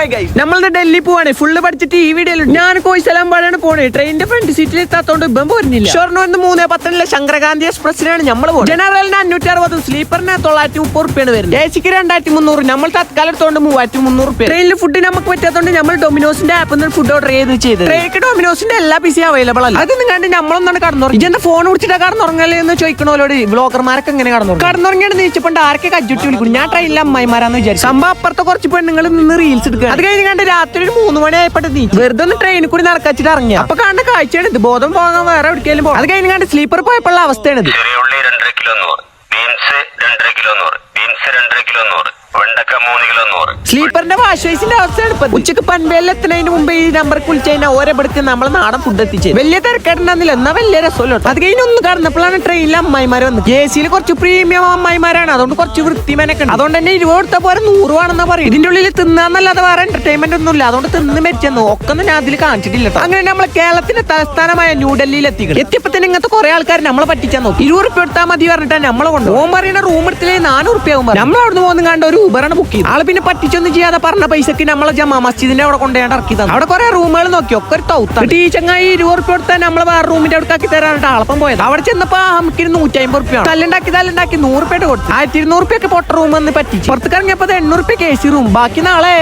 My guys നമ്മളുടെ ഡൽഹി പോവാണ്. Full പഠിച്ചിട്ട് ഈ വീഡിയോയിൽ ഞാൻ കോയിസലാമ്പാടാണ് പോണേ. ട്രെയിനിന്റെ ഫ്രണ്ട് സീറ്റിൽ എത്താത്തോണ്ട് ഇപ്പം പോരുന്നില്ല എന്ന് മൂന്ന് പത്തനിലെ ശങ്കരകാന്തി എക്സ്പ്രസിനാണ് നമ്മൾ ജനറലിന് അഞ്ഞൂറ്റി അറുപതും സ്ലീപ്പറിന് തൊള്ളായിരത്തി മുപ്പത് റുപ്യാണ് വരുന്നത്. എസിക്ക് രണ്ടായിരത്തി മുന്നൂറ് നമ്മൾ തത്കാലം എടുത്തോണ്ട് മൂവായിരത്തി മുന്നൂറ് റുപ്യ ട്രെയിനിൽ ഫുഡ് നമുക്ക് പറ്റാത്തോണ്ട് നമ്മൾ ഡൊമിനോസിന്റെ ആപ്പിൽ നിന്ന് ഫുഡ് ഓർഡർ ചെയ്ത് ചെയ്ത്. ട്രെയിനിക്ക് ഡൊമിനോസിന്റെ എല്ലാ പിസി അവൈലബിൾ അല്ല. അതൊന്നും കണ്ട് നമ്മളൊന്നാണ് കടന്നുറങ്ങി. ഇജന്റെ ഫോൺ വിളിച്ചിട്ട് കടന്നുറങ്ങല്ലേ എന്ന് ചോദിക്കണോലോട് ബ്ലോഗർമാർക്ക് എങ്ങനെ കടന്നുറങ്ങി. കടന്നുറങ്ങിയാണ് നീച്ചപ്പോണ്ട് ആരൊക്കെ കജ്ജുട്ടി വിളിക്കുന്നു? ഞാൻ ട്രെയിനിലെ അമ്മായിമാരാന്ന് വിചാരിച്ചു. സംഭവം അപ്പുറത്തെ കുറച്ച് പെണ്ണുങ്ങൾ നിന്ന് റീൽസ് എടുക്കുക അത് കഴിഞ്ഞ് കണ്ട് രാത്രി ഒരു മൂന്ന് മണി ആയപ്പോട്ട് നീ വെറുതെ ഒന്ന് ട്രെയിനിൽ കൂടി നടക്കച്ചിട്ട് ഇറങ്ങി അപ്പൊ കണ്ട കാഴ്ചയാണ് ഇത്. ബോധം പോകാൻ വേറെ എവിടേക്കെങ്കിലും പോകും അത് കഴിഞ്ഞ് കണ്ട് സ്ലീപ്പർ പോയപ്പോഴുള്ള അവസ്ഥയാണ് ഇത്. ചെറിയ ഉള്ളി രണ്ടര കിലോ നൂറ് ബീൻസ് രണ്ടര കിലോ നൂറ് ബീൻസ് രണ്ടര കിലോ നൂറ് സ്ലീപ്പറിന്റെ വാഷ് വൈസിന്റെ അവസ്ഥയാണ് ഉച്ചയ്ക്ക് പൻവേലെത്തുന്നതിന് മുമ്പ് ഈ നമ്പർ വിളിച്ചു കഴിഞ്ഞാൽ ഓരോ നമ്മളെ നാടൻ ഫുഡ് എത്തിച്ചു. വലിയ തിരക്കേട്ടുണ്ടെന്നില്ല എന്നാ വലിയ രസമല്ലോ അത് കഴിഞ്ഞ് ഒന്ന് കടന്നപ്പോഴാണ് ട്രെയിനിൽ അമ്മായിമാർ വന്നത്. എ സിയിൽ കുറച്ച് പ്രീമിയം അമ്മായിമാരാണ്. അതുകൊണ്ട് കുറച്ച് വൃത്തിമനൊക്കെ ഉണ്ട്. അതുകൊണ്ട് തന്നെ ഇരുപത് പോലെ വേണമെന്ന് പറയും ഇതിന്റെ ഉള്ളിൽ തിന്നാന്നല്ലാതെ വേറെ എന്റർടൈൻമെന്റ് ഒന്നും ഇല്ല അതുകൊണ്ട് തിന്ന് മരിച്ചെന്ന് ഒക്കെ ഞാൻ അതിൽ കാണിച്ചിട്ടില്ല ട്ടോ. അങ്ങനെ നമ്മളെ കേരളത്തിന്റെ തലസ്ഥാനമായ ന്യൂഡൽഹിയിൽ എത്തിക്കണം. എത്തിയപ്പോ തന്നെ ഇങ്ങനത്തെ കുറെ ആൾക്കാർ നമ്മളെ പറ്റിച്ചാൽ നോക്കി. ഇരുപത് റുപ്യ എടുത്താൽ മതി പറഞ്ഞിട്ടാണ് നമ്മളെ കൊണ്ട് ഓൻ പറയുന്ന റൂം എടുത്തില്ലേ നാനൂറ് റുപ്യ ആകുമ്പോൾ നമ്മൾ അവിടുന്ന് പോകുന്ന കണ്ട ഒരു ഉബറാണ് ബുക്ക് ചെയ്ത് ആൾ പിന്നെ പറ്റിച്ചൊന്നും ചെയ്യാതെ പറഞ്ഞ പൈസക്ക് നമ്മളെ ജമാ മസ്ജിദിന്റെ അവിടെ കൊണ്ടുപോയി ഇറക്കി തന്നു. അവിടെ കുറെ റൂമുകൾ നോക്കി. ഒക്കെ ഒരു തൗത്ത ടീച്ചങ്ങായി ചങ്ങായി ഇരുപത് റുപ്യ കൊടുത്താൽ നമ്മളെ വേറെ റൂമിന്റെ അവിടെ ആക്കി തരാനായിട്ട് ആളപ്പം പോയത്. അവിടെ ചെന്നപ്പോ നമുക്ക് നൂറ്റി അമ്പത് റുപ്യ തല്ലുണ്ടാക്കി തല്ലുണ്ടാക്കി നൂറ് റുപ്യ കൊടുത്തു. ആയിരത്തി ഇരുന്നൂറ് റുപ്യൊക്കെ പൊട്ട റൂം എന്ന് പറ്റി പുറത്തേക്ക് ഇറങ്ങിയപ്പോ എണ്ണൂറ് റുപ്യ കേസി റൂം ബാക്കി നാളെ